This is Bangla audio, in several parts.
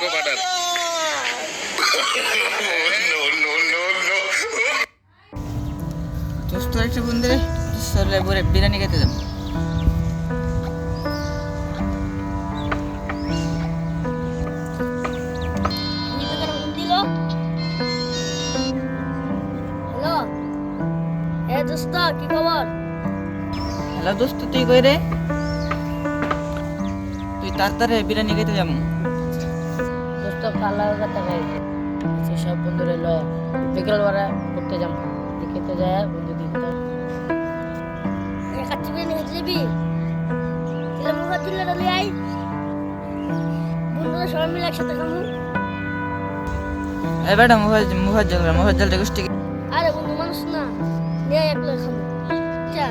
ভাগ্য দোস্ত একটা পরে বিরিয়ানি খেতে যাব। দোস্ত কি খবর? হ্যালো দোস্ত তুই কই রে? তুই তাড়াতাড়ি বিরিয়ানি খেতে যাব। ভালো কথা ভাই। সেসব বন্ধুরা লয় বিকেল বেলা ঘুরতে যাম। দেখতে যায় বন্ধু দিতে কাচ্চি বিরিয়ানি খেতে যাবি? তাহলে দিলে ডালি আই বন্ধুরা সবাই মিলে একসাথে খাব এ বেটা মুখার মুখার জল মুখার জলটা গোষ্ঠী আরে বন্ধু মানুষ না। নিয়ে একলা খাব যা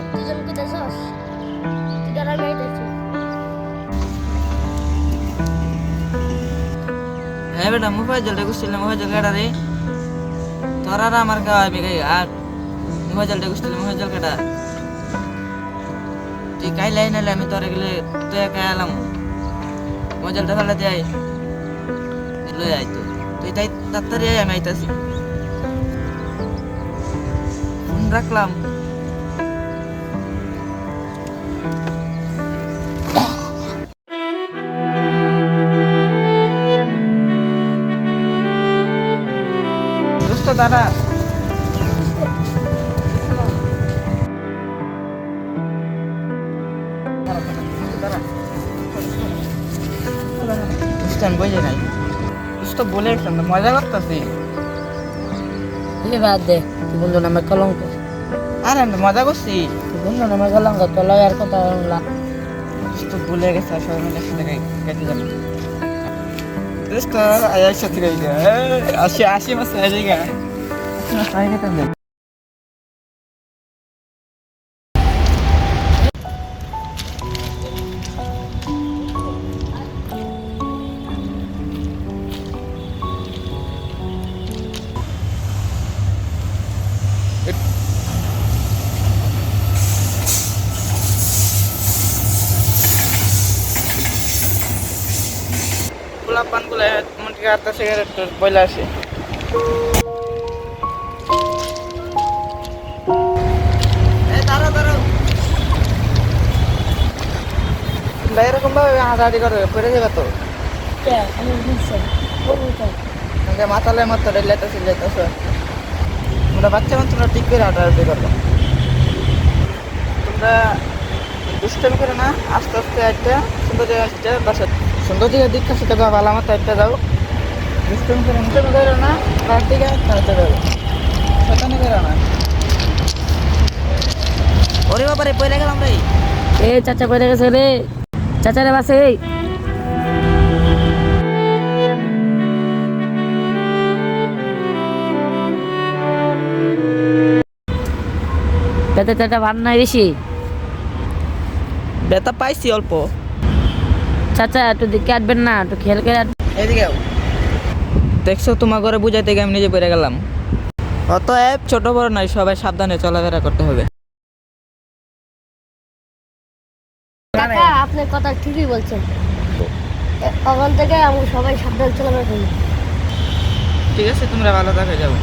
বেটা মুখার জলটা গোষ্ঠী মুখার জল কাটা রে তোর আর আমার খাওয়া বেগাই আর মুখার জলটা গোষ্ঠী মুখার জল কাটা। তুই কাই লাই নালে আমি তোর গেলে তুই একা এলাম মুখার জলটা ফেলা যাই লই আই তো। তুই তাই তাড়াতাড়ি আয়, আমি আইতাছি। রাখলাম। দাদা। বুঝে নাই। বলে মজা করতেছি। বাদ দে বন্ধু নামে কলঙ্ক। আরে মজা করছি। বন্ধু নামে কলঙ্ক আর কথা গেছে সবাই মিলে একসাথে খাই- খাইতে দোস্ত একসাথে খাই আসি আসি মাসে আসি গা। আসি মাসে আয় খেতাম দে। গোলাপ পানগুলো মোটামুটি আসে এরকম ভাবে হাঁটাহাঁটি করে পড়ে যাবে তো? আমি বুঝছি। আমাকে মাথালে মাথা লেতেছে লেতেছে আমরা বাচ্চা তোমরা ঠিক করে হাঁটাহাঁটি করব। তোমরা দুষ্টামি করে না আস্তে আস্তে একটা সুন্দর জায়গা আসতে বাসা। সুন্দর জায়গার দীক্ষা শিখে দাও ভালো মতো একটা দাও দুষ্টামি করে দুষ্টামি করো না তার দিকে তাড়াতে দাও শতানি করো না। ওরে বাবারে পয়লা গেলাম রে। এ চাচা কই গেছে রে। চাচা রে বাসে এই। পেতে চাচা ভার নাই বেশি? বেতা পাইছি অল্প। চাচা একটু দিকে আসবেন না একটু খেয়াল আসবেন। এদিকে দেখছ তোমার ঘরে বুঝাইতে গিয়ে আমি নিজে পড়ে গেলাম। অত অ্যাপ ছোট বড় নয় সবাই সাবধানে চলাফেরা করতে হবে। কাকা আপনি কথা ঠিকই বলছেন। ওখান থেকে আমি সবাই সাবধান চলাফেরা ঠিক আছে, তোমরা ভালো থাকে, যাও।